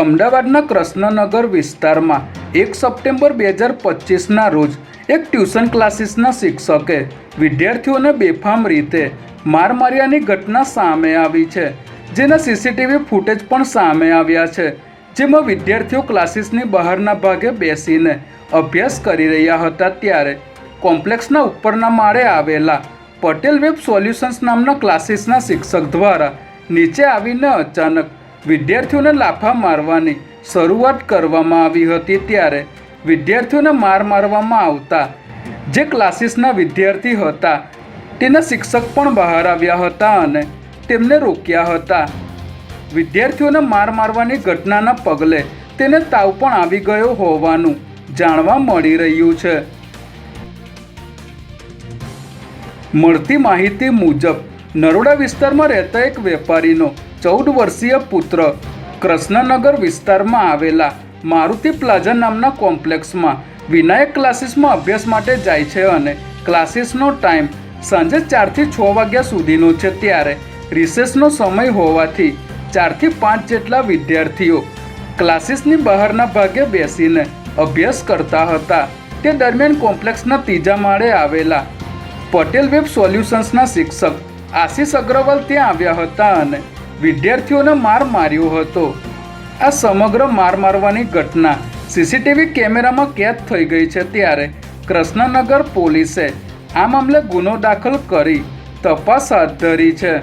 અમદાવાદના કૃષ્ણનગર વિસ્તારમાં એક સપ્ટેમ્બર બે હજાર પચીસના રોજ એક ટ્યુશન ક્લાસીસના શિક્ષકે વિદ્યાર્થીઓને બેફામ રીતે માર માર્યાની ઘટના સામે આવી છે, જેના સીસીટીવી ફૂટેજ પણ સામે આવ્યા છે, જેમાં વિદ્યાર્થીઓ ક્લાસીસની બહારના ભાગે બેસીને અભ્યાસ કરી રહ્યા હતા ત્યારે કોમ્પ્લેક્સના ઉપરના માળે આવેલા પટેલ વેબ સોલ્યુશન્સ નામના ક્લાસીસના શિક્ષક દ્વારા નીચે આવીને અચાનક વિદ્યાર્થીઓને લાફા મારવાની શરૂઆત કરવામાં આવી હતી ત્યારે વિદ્યાર્થીઓને માર મારવામાં આવતા જે ક્લાસીસના વિદ્યાર્થી હતા, તેના શિક્ષક પણ બહાર આવ્યા હતા અને તેમને રોક્યા હતા. વિદ્યાર્થીઓને માર મારવાની ઘટનાના પગલે તેને તાવ પણ આવી ગયો હોવાનું જાણવા મળી રહ્યું છે. મળતી માહિતી મુજબ નરોડા વિસ્તારમાં રહેતા એક વેપારીનો ચૌદ વર્ષીય પુત્ર કૃષ્ણનગર વિસ્તારમાં આવેલા મારુતિ પ્લાઝા નામના કોમ્પ્લેક્સમાં વિનાયક ક્લાસીસમાં અભ્યાસ માટે જાય છે અને ક્લાસીસનો ટાઈમ સાંજે ચારથી છ વાગ્યા સુધીનો છે ત્યારે રિસેસનો સમય હોવાથી ચારથી પાંચ જેટલા વિદ્યાર્થીઓ ક્લાસીસની બહારના ભાગે બેસીને અભ્યાસ કરતા હતા. તે દરમિયાન કોમ્પ્લેક્સના ત્રીજા માળે આવેલા પટેલ વેબ સોલ્યુશન્સના શિક્ષક આશીષ અગ્રવાલ ત્યાં આવ્યા હતા અને વિદ્યાર્થીઓને માર માર્યો હતો. આ સમગ્ર માર મારવાની ઘટના સીસીટીવી કેમેરામાં કેદ થઈ ગઈ છે ત્યારે કૃષ્ણનગર પોલીસે આ મામલે ગુનો દાખલ કરી તપાસ હાથ ધરી છે.